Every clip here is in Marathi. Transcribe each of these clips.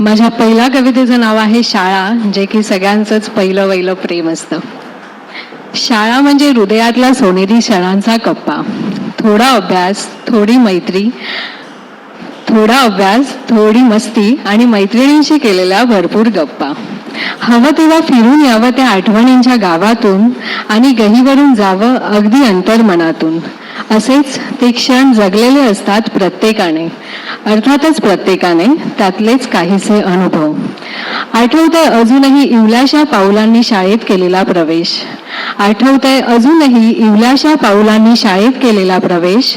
माझ्या पहिल्या कवितेचं नाव आहे शाळा जे की सगळ्यांचंच पहिलं वहिलं प्रेम असतं. शाळा म्हणजे हृदयातला सोनेरी क्षणांचा कप्पा. थोडा अभ्यास थोडी मैत्री थोडा अभ्यास थोडी मस्ती आणि मैत्रिणींशी केलेल्या भरपूर गप्पा. हवं तेव्हा फिरून यावं त्या आठवणींच्या गावातून आणि गहीवरून जावं अगदी अंतर्मनातून. असेच ते क्षण जगलेले असतात प्रत्येकाने. अर्थातच प्रत्येकाने त्यातलेच काहीसे अनुभव. आठवतंय अजूनही इवल्याशा पाऊलांनी शाळेत केलेला प्रवेश. आठवतंय अजूनही इवल्याशा पाऊलांनी शाळेत केलेला प्रवेश.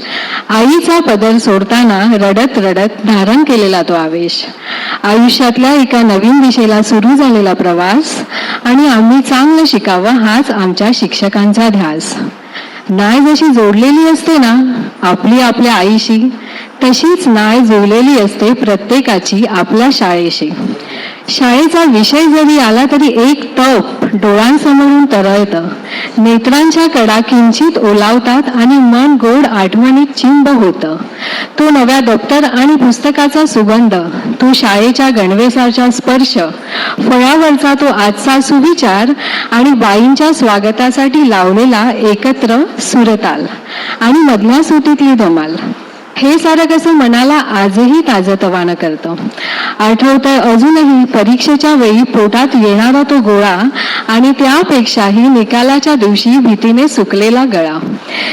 आईचा पदर सोडताना रडत रडत धारण केलेला तो आवेश. आयुष्यातल्या एका नवीन दिशेला सुरू झालेला प्रवास आणि आम्ही चांगलं शिकावं हाच आमच्या शिक्षकांचा ध्यास. नाळ जशी जोडलेली असते ना आपली आपल्या आईशी तशीच नाळ जुळलेली असते प्रत्येकाची आपल्या शाळेशी. शाळेचा विषय जरी आला तरी एक टप डोळ्यांसमोरून तरळतं. नेत्रांच्या कडा किंचित ओलावतात आणि मन गोड आठवणीत चिंब होतं. तो नव्या दप्तर आणि पुस्तकाचा सुगंध तू शाळेच्या गणवेशाचा स्पर्श फळावरचा तो आजचा सुविचार आणि बाईंच्या स्वागतासाठी लावलेला एकत्र सुरताल आणि मधल्या सुटीतली धमाल. हे सारं कसं मनाला आजही ताजतवानं करतं. आठवतंय अजूनही परीक्षेच्या वेळी पोटात येणारा तो गोळा आणि त्यापेक्षाही निकालाच्या दिवशी भीतीने सुकलेला गळा.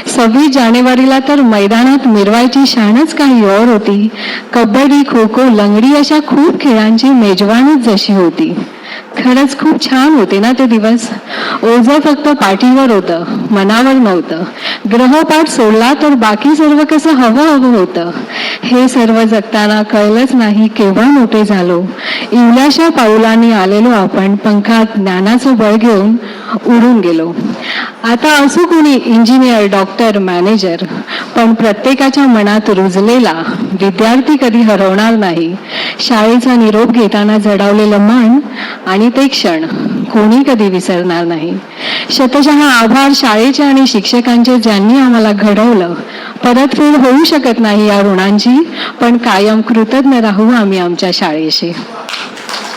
सव्वीस जानेवारीला तर मैदानात मिरवायची शानच काही और होती. कबड्डी खो खो लंगडी अशा खूप खेळांची मेजवानीच जशी होती. खरंच खूप छान होते ना ते दिवस. ओझं फक्त पाठीवर होतं मनावर नव्हतं. ग्रहपाठ सोडला तर बाकी सर्व कसं हवं हवं होतं. हे सर्व जगताना कळलंच नाही केव्हा मोठे झालो. इवल्याशा पाऊलांनी आलेलो आपण पंखात ज्ञानाचं बळ घेऊन उडून गेलो. आता असो कोणी इंजिनियर डॉक्टर मॅनेजर पण प्रत्येकाच्या मनात रुजलेला विद्यार्थी कधी हरवणार नाही. शाळेचा निरोप घेताना जडावलेलं मन आणि ते क्षण कोणी कधी विसरणार नाही. शतशः आभार शाळेचे आणि शिक्षकांचे ज्यांनी आम्हाला घडवलं. परतफेड होऊ शकत नाही या ऋणांची पण कायम कृतज्ञ राहू आम्ही आमच्या शाळेशी.